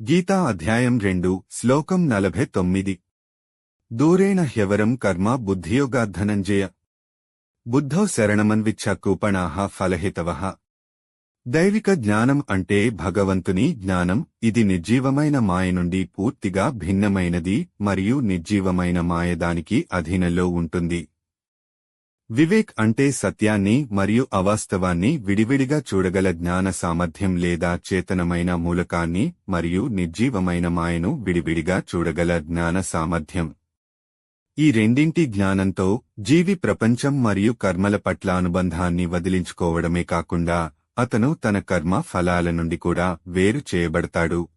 గీతా అధ్యాయం రెండు శ్లోకం నలభై తొమ్మిది. దూరేణ హ్యవరం కర్మ బుద్ధియోగాధనంజయ బుద్ధో శరణమన్విచ్చ కూపణాహ ఫలహితవః. దైవిక జ్ఞానం అంటే భగవంతుని జ్ఞానం ఇది నిర్జీవమైన మాయ నుండి పూర్తిగా భిన్నమైనది మరియు నిర్జీవమైన మాయ దానికి అధీనంలో ఉంటుంది. వివేక్ అంటే సత్యాన్ని మరియు అవాస్తవాన్ని విడివిడిగా చూడగల జ్ఞాన సామర్థ్యం లేదా చేతనమైన మూలకాన్ని మరియు నిర్జీవమైన మాయను విడివిడిగా చూడగల జ్ఞాన సామర్థ్యం. ఈ రెండింటి జ్ఞానంతో జీవి ప్రపంచం మరియు కర్మల పట్ల అనుబంధాన్ని వదిలించుకోవడమే కాకుండా అతను తన కర్మ ఫలాల నుండి కూడా వేరు చేయబడతాడు.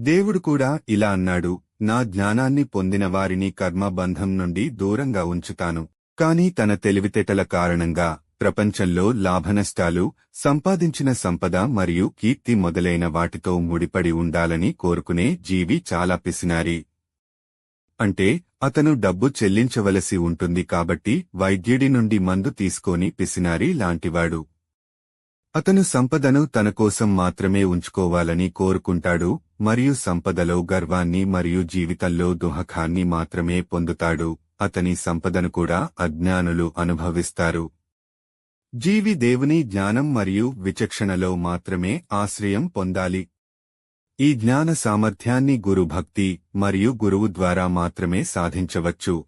దేవుడు కూడా ఇలా అన్నాడు నా జ్ఞానాన్ని పొందిన వారిని కర్మ బంధం నుండి దూరంగా ఉంచుతాను. కాని తన తెలివితేటల కారణంగా ప్రపంచంలో లాభనష్టాలు సంపాదించిన సంపద మరియు కీర్తి మొదలైన వాటితో ముడిపడి ఉండాలని కోరుకునే జీవి చాలా పిసినారి. అంటే అతను డబ్బు చెల్లించవలసి ఉంటుంది కాబట్టి వైద్యుడి నుండి మందు తీసుకొని పిసినారి లాంటివాడు. అతను సంపదను తన కోసం మాత్రమే ఉంచుకోవాలని కోరుకుంటాడు మరియు సంపదలో గర్వాన్ని మరియు జీవితంలో దుహకాన్ని మాత్రమే పొందుతాడు. అతని సంపదను కూడా అజ్ఞానులు అనుభవిస్తారు. జీవి దేవుని జ్ఞానం మరియు విచక్షణలో మాత్రమే ఆశ్రయం పొందాలి. ఈ జ్ఞాన సామర్థ్యాన్ని గురుభక్తి మరియు గురువు ద్వారా మాత్రమే సాధించవచ్చు.